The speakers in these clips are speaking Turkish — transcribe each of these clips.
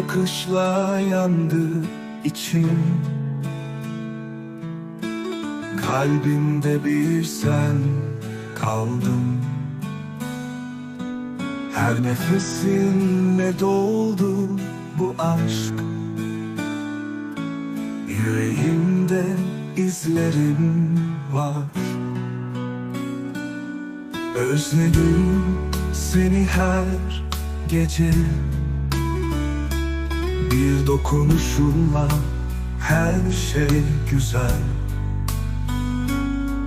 Bakışla yandı içim. Kalbimde bir sen kaldın Her nefesinle doldu bu aşk. Yüreğimde izlerin var. Özledim seni her gece Bir dokunuşunla her şey güzel.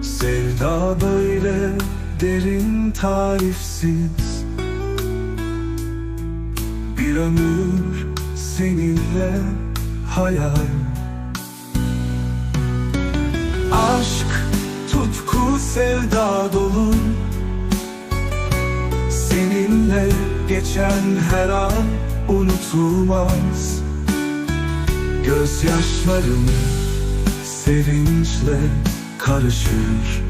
Sevda böyle derin tarifsiz. Bir ömür seninle hayal. Aşk, tutku, sevda dolu. Seninle geçen her an unutulmaz. Gözyaşlarım sevinçle karışır.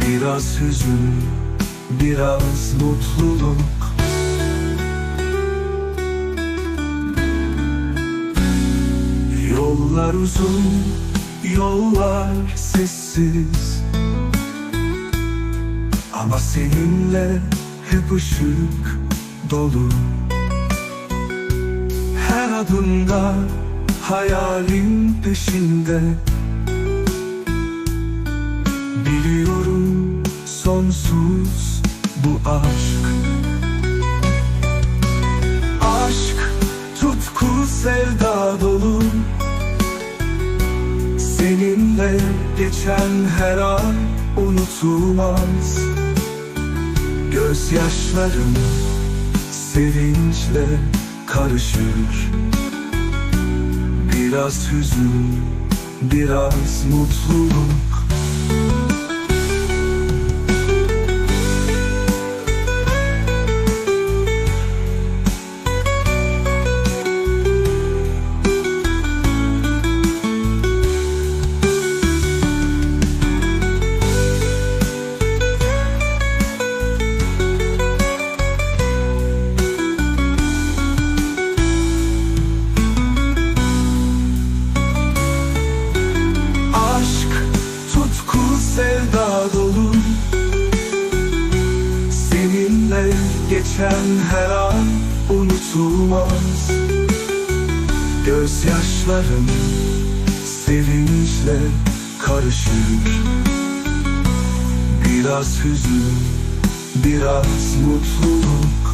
Biraz hüzün, biraz mutluluk. Yollar uzun, yollar sessiz. Ama seninle hep ışık dolu. Her adımda hayalin peşinde. Biliyorum sonsuz bu aşk. Aşk, tutku, sevda dolu. Seninle geçen her an unutulmaz. Gözyaşlarım sevinçle karışır. Biraz hüzün, biraz mutluluk geçen her an unutulmaz. Gözyaşlarım sevinçle karışır Biraz hüzün, biraz mutluluk